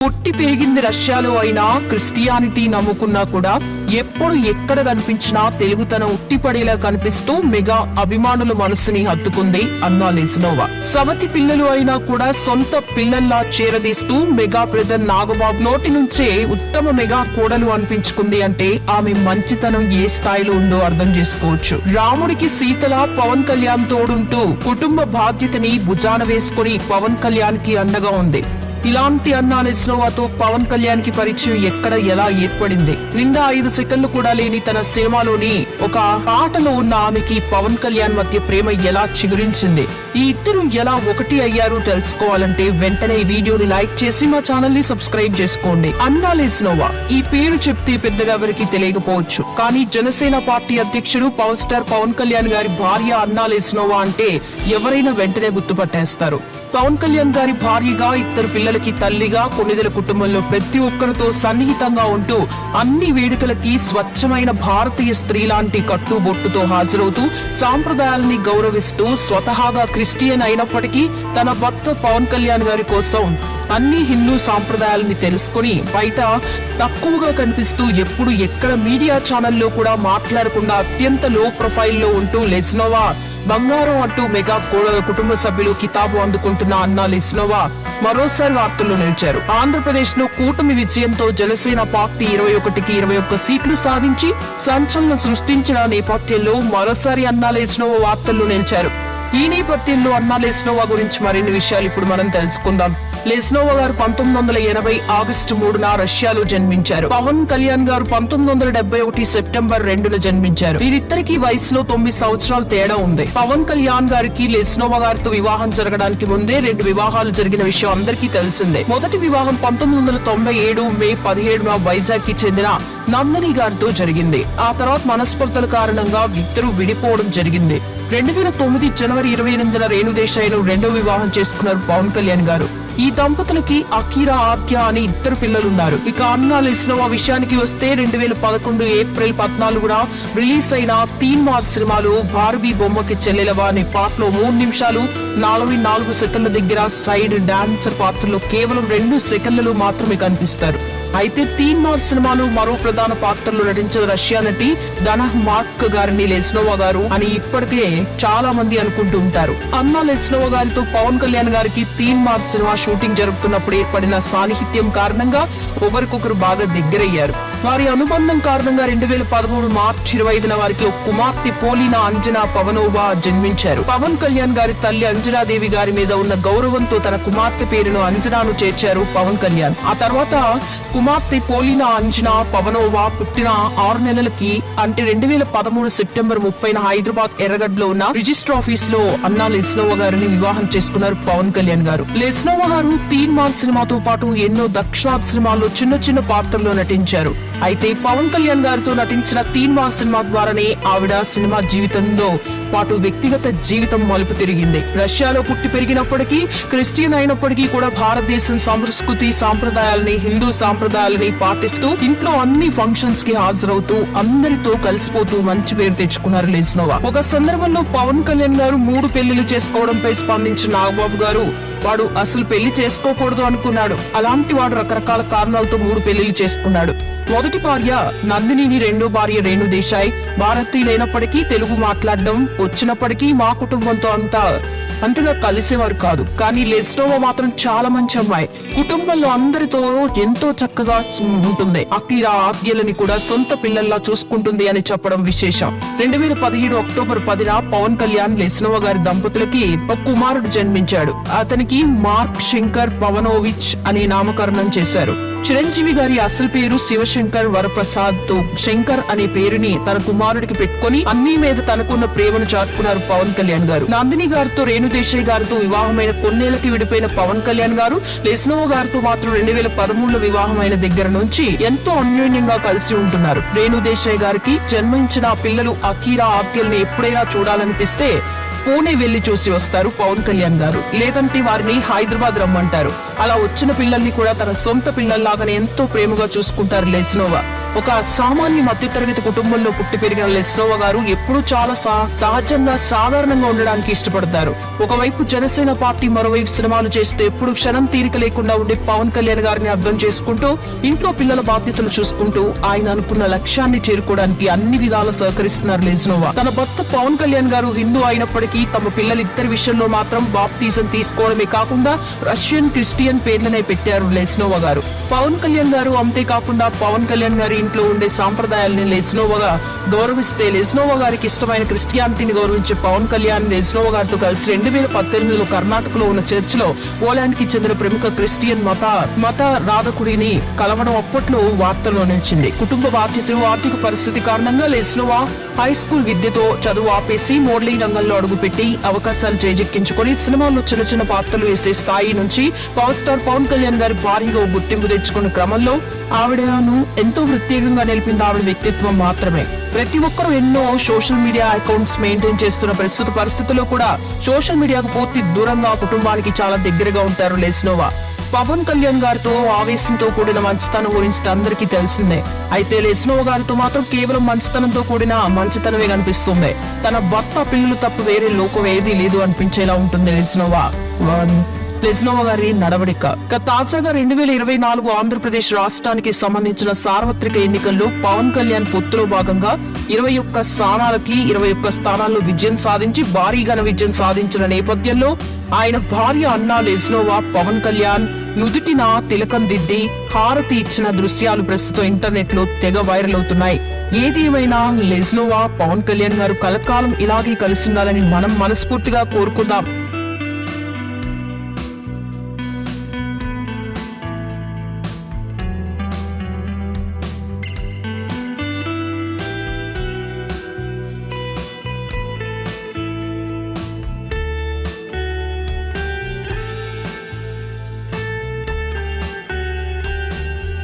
పుట్టి పెరిగింది రష్యాలో అయినా క్రిస్టియానిటీ నమ్ముకున్నా కూడా ఎప్పుడు ఎక్కడ కనిపించినా తెలుగుతనం ఉట్టిపడేలా కనిపిస్తూ మెగా అభిమానుల మనసుని హత్తుకుంది అన్నా లెస్నోవా సవతి పిల్లలు అయినా కూడా సొంత పిల్లల్లా చేరదీస్తూ మెగా బ్రదర్ నాగబాబు నోటి నుంచే ఉత్తమ మెగా కోడలు అనిపించుకుంది అంటే ఆమె మంచితనం ఏ స్థాయిలో ఉందో అర్థం చేసుకోవచ్చు. రాముడికి సీతల పవన్ కళ్యాణ్ తోడుంటూ కుటుంబ బాధ్యతని భుజాన వేసుకుని పవన్ కళ్యాణ్కి అండగా ఉంది. ఇలాంటి అన్నా లెస్నోవాతో పవన్ కళ్యాణ్కి పరిచయం ఎక్కడ ఎలా ఏర్పడింది? నిండా ఐదు సెకండ్లు కూడా లేని తన సినిమాలోని ఒక ఆటలో ఉన్న ఆమెకి పవన్ కళ్యాణ్ మధ్య ప్రేమ ఎలా చిగురించింది? ఈ ఇద్దరు ఎలా ఒకటి అయ్యారు తెలుసుకోవాలంటే వెంటనే ఈ వీడియోని లైక్ చేసి మా ఛానల్ని సబ్స్క్రైబ్ చేసుకోండి. అన్నాలేస్నోవా ఈ పేరు చెప్తే పెద్దగా ఎవరికి తెలియకపోవచ్చు. కానీ జనసేన పార్టీ అధ్యక్షుడు పవర్ స్టార్ పవన్ కళ్యాణ్ గారి భార్య అన్నా లెస్నోవా అంటే ఎవరైనా వెంటనే గుర్తుపట్టేస్తారు. పవన్ కళ్యాణ్ గారి భార్యగా ఇద్దరు పిల్లలకి తల్లిగా కొన్నిదల కుటుంబంలో ప్రతి ఒక్కరితో సన్నిహితంగా ఉంటూ అన్ని వేడుకలకి స్వచ్ఛమైన భారతీయ స్త్రీలాంటి వంటి కట్టుబొట్టుతో హాజరవుతూ సాంప్రదాయాల్ని గౌరవిస్తూ స్వతహాగా క్రిస్టియన్ అయినప్పటికీ తన భర్త పవన్ కళ్యాణ్ గారి కోసం అన్ని హిందూ సాంప్రదాయాలని తెలుసుకుని బయట తక్కువగా కనిపిస్తూ ఎప్పుడు ఎక్కడ మీడియా ఛానల్లో కూడా మాట్లాడకుండా అత్యంత లో ప్రొఫైల్లో ఉంటూ లెజ్నోవా బంగారం అంటూ మెగా కోడల కుటుంబ సభ్యులు కితాబు అందుకుంటున్న అన్నాలు ఇస్నోవా మరోసారి వార్తల్లో నిలిచారు. ఆంధ్రప్రదేశ్లో కూటమి విజయంతో జనసేన పార్టీ ఇరవై ఒకటికి ఇరవై ఒక్క సీట్లు సాధించి సంచలనం సృష్టించిన నేపథ్యంలో మరోసారి అన్నాల ఇస్నోవా వార్తల్లో నిలిచారు. ఈ నేపథ్యంలో అన్నాల ఇస్నోవా గురించి మరిన్ని విషయాలు ఇప్పుడు మనం తెలుసుకుందాం. లెస్నోవా గారు పంతొమ్మిది వందల ఎనభై ఆగస్టు మూడున రష్యాలో జన్మించారు. పవన్ కళ్యాణ్ గారు పంతొమ్మిది వందల డెబ్బై ఒకటి సెప్టెంబర్ రెండున జన్మించారు. వీరిద్దరికి వయసులో తొమ్మిది సంవత్సరాల తేడా ఉంది. పవన్ కళ్యాణ్ గారికి లెస్నోవా గారితో వివాహం జరగడానికి ముందే రెండు వివాహాలు జరిగిన విషయం అందరికీ తెలిసిందే. మొదటి వివాహం పంతొమ్మిది వందల తొంభై ఏడు మే పదిహేడున వైజాగ్కి చెందిన నందని గారితో జరిగింది. ఆ తర్వాత మనస్పర్ధల కారణంగా ఇద్దరు విడిపోవడం జరిగింది. రెండు వేల తొమ్మిది జనవరి ఇరవై ఎనిమిదిన రేణుదేశాయిలో రెండో వివాహం చేసుకున్నారు పవన్ కళ్యాణ్ గారు. ఈ దంపతులకి అకీరా ఆద్య అని ఇద్దరు పిల్లలున్నారు. ఇక అన్నాలు లెస్నోవా విషయానికి వస్తే రెండు వేల పదకొండు ఏప్రిల్ పద్నాలుగున రిలీజ్ అయిన తీన్ మార్ సినిమాలో బార్బీ బొమ్మకి చెల్లెలవా అనే పాటలో మూడు నిమిషాలు నలభై నాలుగు సెకండ్ల దగ్గర సైడ్ డాన్సర్ పాత్రలో కేవలం రెండు సెకండ్లలో మాత్రమే కనిపిస్తారు. అయితే తీన్ మార్ సినిమాలు మరో ప్రధాన పాత్రలో నటించిన రష్యా నటి దనహ్ మార్క్ గారిని లెస్నోవా గారు అని ఇప్పటికే చాలా మంది అనుకుంటూ ఉంటారు. అన్నా లెస్నోవా గారితో పవన్ కళ్యాణ్ గారికి తీన్ మార్ సినిమా షూటింగ్ జరుగుతున్నప్పుడు ఏర్పడిన సాన్నిహిత్యం కారణంగా ఒకరికొకరు బాగా దగ్గరయ్యారు. వారి అనుబంధం కారణంగా రెండు వేల పదమూడు మార్చి ఇరవై ఐదున వారికి ఒక కుమార్తె పోలిన అంజనా పవనోవా జన్మించారు. పవన్ కళ్యాణ్ గారి తల్లి అంజనాదేవి గారి మీద ఉన్న గౌరవంతో తన కుమార్తె పేరును అంజనాను చేర్చారు పవన్ కళ్యాణ్. ఆ తర్వాత కుమార్తె పోలిన అంజనా పవనోవా పుట్టిన ఆరు నెలలకి అంటే రెండు వేల పదమూడు సెప్టెంబర్ ముప్పైన హైదరాబాద్ ఎర్రగడ్డలో ఉన్న రిజిస్టర్ ఆఫీస్లో అన్నా లెస్నోవా గారిని వివాహం చేసుకున్నారు పవన్ కళ్యాణ్ గారు. లెస్నోవా గారు తీన్ మార్ సినిమాతో పాటు ఎన్నో దక్షిణాది సినిమాల్లో చిన్న చిన్న పాత్రల్లో నటించారు. అయితే పవన్ కళ్యాణ్ గారితో నటించిన తీన్వా సినిమా ద్వారానే ఆవిడ సినిమా జీవితంలో పాటు వ్యక్తిగత జీవితం మలుపు తిరిగింది. రష్యాలో పుట్టి పెరిగినప్పటికీ క్రిస్టియన్ అయినప్పటికీ కూడా భారతదేశం సంస్కృతి సాంప్రదాయాలని హిందూ సాంప్రదాయాలని పాటిస్తూ ఇంట్లో అన్ని ఫంక్షన్స్కి హాజరవుతూ అందరితో కలిసిపోతూ మంచి పేరు తెచ్చుకున్నారు లేస్నోవా ఒక సందర్భంలో పవన్ కళ్యాణ్ గారు మూడు పెళ్ళిలు చేసుకోవడంపై స్పందించిన నాగబాబు గారు వాడు అసలు పెళ్ళి చేసుకోకూడదు అనుకున్నాడు. అలాంటి వాడు రకరకాల కారణాలతో మూడు పెళ్ళిళ్ళు చేసుకున్నాడు. మొదటి భార్య నందినిని రెండో భార్య రేణు దేశాయ్. భారతీయులైనప్పటికీ తెలుగు మాట్లాడడం వచ్చినప్పటికీ మా కుటుంబంతో అంతా అంతగా కలిసేవారు కాదు. కానీ లెస్టోవా మాత్రం చాలా మంచి అమ్మాయి. కుటుంబంలో అందరితో ఎంతో చక్కగా ఉంటుంది. అఖీరా ఆద్యలని కూడా సొంత పిల్లల్లా చూసుకుంటుంది అని చెప్పడం విశేషం. రెండు వేల పదిహేడు అక్టోబర్ పదిన పవన్ కళ్యాణ్ లెస్నోవా గారి దంపతులకి ఒక కుమారుడు జన్మించాడు. అతనికి మార్క్ శంకర్ పవనోవిచ్ అని నామకరణం చేశారు. చిరంజీవి గారి అసలు పేరు శివశంకర్ వరప్రసాద్తో శంకర్ అనే పేరుని తన కుమారుడికి పెట్టుకొని అన్ని మీద తనకున్న ప్రేమను చాటుకున్నారు పవన్ కళ్యాణ్ గారు. నందిని గారితో రేణుదేశాయ్ గారితో వివాహమైన కొన్నేళ్ళకి విడిపోయిన పవన్ కళ్యాణ్ గారు లెస్నోవా గారితో మాత్రం రెండు వేల పదమూడులో వివాహమైన దగ్గర నుంచి ఎంతో అన్యోన్యంగా కలిసి ఉంటున్నారు. రేణుదేశాయ్ గారికి జన్మించిన పిల్లలు అకీరా ఆప్యల్ని ఎప్పుడైనా చూడాలనిపిస్తే పూణే వెళ్ళి చూసి వస్తారు పవన్ కళ్యాణ్ గారు. లేదంటే వారిని హైదరాబాద్ రమ్మంటారు. అలా వచ్చిన పిల్లల్ని కూడా తన సొంత పిల్లల్లా పిల్లల్లాగానే ఎంతో ప్రేమగా చూసుకుంటారు లెస్నోవా ఒక సామాన్య మధ్యతరగతి కుటుంబంలో పుట్టి పెరిగిన లెస్నోవా గారు ఎప్పుడూ చాలా సహ- సహజంగా సాధారణంగా ఉండడానికి ఇష్టపడతారు. ఒకవైపు జనసేన పార్టీ మరోవైపు సినిమాలు చేస్తూ ఎప్పుడు క్షణం తీరిక లేకుండా ఉండే పవన్ కళ్యాణ్ గారిని అర్థం చేసుకుంటూ ఇంట్లో పిల్లల బాధ్యతలు చూసుకుంటూ ఆయన అనుకున్న లక్ష్యాన్ని చేరుకోవడానికి అన్ని విధాలు సహకరిస్తున్నారు లెస్నోవా తన భర్త పవన్ కళ్యాణ్ గారు హిందూ అయినప్పటికీ తమ పిల్లలిద్దరి విషయంలో మాత్రం బాప్తీజం తీసుకోవడమే కాకుండా రష్యన్ క్రిస్టియన్ పేర్లనే పెట్టారు లెస్నోవా గారు. పవన్ కళ్యాణ్ గారు అంతేకాకుండా పవన్ కళ్యాణ్ గారి ఇంట్లో ఉండే సాంప్రదాయాల్ని లెజ్నోవగా గౌరవిస్తే లెజ్నోవ గారికి ఇష్టమైన క్రిస్టియానిటీని గౌరవించే పవన్ కళ్యాణ్ లెజ్నోవ గారితో కలిసి రెండు వేల పద్దెనిమిదిలో కర్ణాటకలో ఉన్న చర్చిలో పోలాండ్కి చెందిన ప్రముఖ క్రిస్టియన్ మత మత రాధకుడిని కలవడం అప్పట్లో వార్తల్లో నిలిచింది. కుటుంబ బాధ్యతలు ఆర్థిక పరిస్థితి కారణంగా లెస్నోవా హై స్కూల్ విద్యతో చదువు ఆపేసి మోడలింగ్ రంగంలో అడుగుపెట్టి అవకాశాలు చేజెక్కించుకొని సినిమాల్లో చిన్న చిన్న పాత్రలు వేసే స్థాయి నుంచి పవర్ స్టార్ పవన్ కళ్యాణ్ గారి భారీగా గుర్తింపు తెచ్చుకున్న క్రమంలో ఆవిడను ఎంతో ప్రత్యేకంగా నిలిపింది ఆవిడ వ్యక్తిత్వం మాత్రమే. ప్రతి ఒక్కరూ ఎన్నో సోషల్ మీడియా అకౌంట్స్ మెయింటైన్ చేస్తున్న ప్రస్తుత పరిస్థితుల్లో కూడా సోషల్ మీడియాకు పూర్తి దూరంగా కుటుంబానికి చాలా దగ్గరగా ఉంటారు లెస్నోవా. పవన్ కళ్యాణ్ గారితో ఆవేశంతో కూడిన మంచితనం గురించి అందరికీ తెలిసిందే. అయితే లెస్నోవా గారితో మాత్రం కేవలం మంచితనంతో కూడిన మంచితనమే కనిపిస్తుంది. తన భర్త పిల్లలు తప్ప వేరే లోకం ఏదీ లేదు అనిపించేలా ఉంటుంది లెస్నోవా. ప్లెజ్నోవ గారి నడవడిక. ఇక తాజాగా రెండు వేల ఇరవై నాలుగు ఆంధ్రప్రదేశ్ రాష్ట్రానికి సంబంధించిన సార్వత్రిక ఎన్నికల్లో పవన్ కళ్యాణ్ పొత్తులో భాగంగా ఇరవై ఒక్క స్థానాలకి ఇరవై ఒక్క స్థానాల్లో విజయం సాధించి భారీ ఘన విజయం సాధించిన నేపథ్యంలో ఆయన భార్య అన్నా లెజ్నోవా పవన్ కళ్యాణ్ నుదుటిన తిలకం దిద్ది హారతి ఇచ్చిన దృశ్యాలు ప్రస్తుతం ఇంటర్నెట్లో తెగ వైరల్ అవుతున్నాయి. ఏది ఏమైనా పవన్ కళ్యాణ్ గారు కలకాలం ఇలాగే కలిసి ఉండాలని మనం మనస్ఫూర్తిగా కోరుకుందాం.